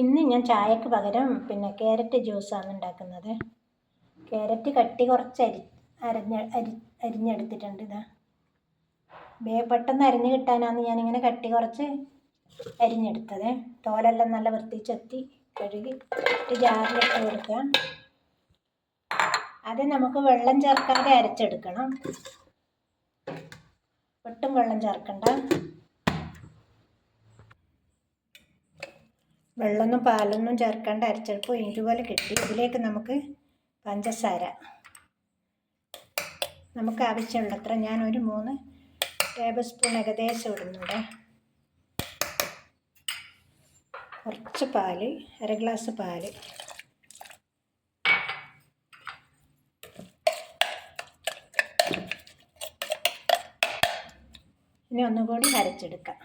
ഇന്ന് ഞാൻ ചായക്ക് പകരം പിന്നെ ക്യാരറ്റ് ജ്യൂസാണ് ഉണ്ടാക്കുന്നത്. ക്യാരറ്റ് കട്ടി കുറച്ച് അരി അരഞ്ഞ അരി അരിഞ്ഞെടുത്തിട്ടുണ്ട് ഇതാ. വേ പെട്ടെന്ന് അരിഞ്ഞ് കിട്ടാനാണ് ഞാനിങ്ങനെ കട്ടി കുറച്ച് അരിഞ്ഞെടുത്തത്. തോലെല്ലാം നല്ല വൃത്തി ചെത്തി കഴുകി ജാറിലിട്ട് കൊടുക്കുക. അത് നമുക്ക് വെള്ളം ചേർക്കാതെ അരച്ചെടുക്കണം. ഒട്ടും വെള്ളം ചേർക്കണ്ട. വെള്ളമൊന്നും പാലൊന്നും ചേർക്കാണ്ട് അരച്ചെടുപ്പോൾ ഇതുപോലെ കിട്ടി. ഇതിലേക്ക് നമുക്ക് പഞ്ചസാര. നമുക്ക് ആവശ്യമുള്ളത്ര ഞാൻ ഒരു മൂന്ന് ടേബിൾ സ്പൂൺ ഏകദേശം ഇടുന്നുണ്ട്. കുറച്ച് പാൽ അര ഗ്ലാസ് പാൽ. ഇനി ഒന്നുകൂടി അരച്ചെടുക്കാം.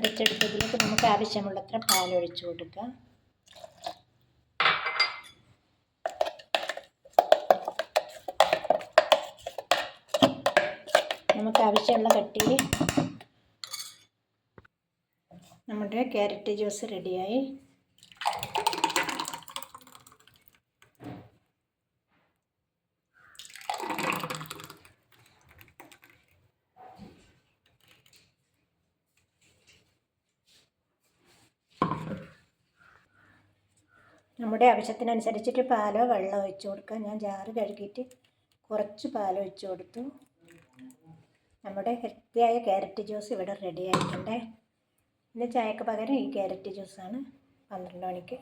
അരച്ചെടുത്തതിലേക്ക് നമുക്ക് ആവശ്യമുള്ളത്ര പാലൊഴിച്ചു കൊടുക്കുക. നമുക്ക് ആവശ്യമുള്ള കട്ടിയിൽ നമ്മുടെ ക്യാരറ്റ് ജ്യൂസ് റെഡിയായി. നമ്മുടെ ആവശ്യത്തിനനുസരിച്ചിട്ട് പാലോ വെള്ളമോ ഒഴിച്ച് കൊടുക്കുക ഞാൻ ജാറ് കഴുകിയിട്ട് കുറച്ച് പാൽ ഒഴിച്ച് കൊടുത്തു. നമ്മുടെ ഹെൽത്തിയായ ക്യാരറ്റ് ജ്യൂസ് ഇവിടെ റെഡി ആയിട്ടുണ്ട്. ഇന്ന് ചായക്ക് പകരം ഈ ക്യാരറ്റ് ജ്യൂസാണ് പന്ത്രണ്ട് മണിക്ക്.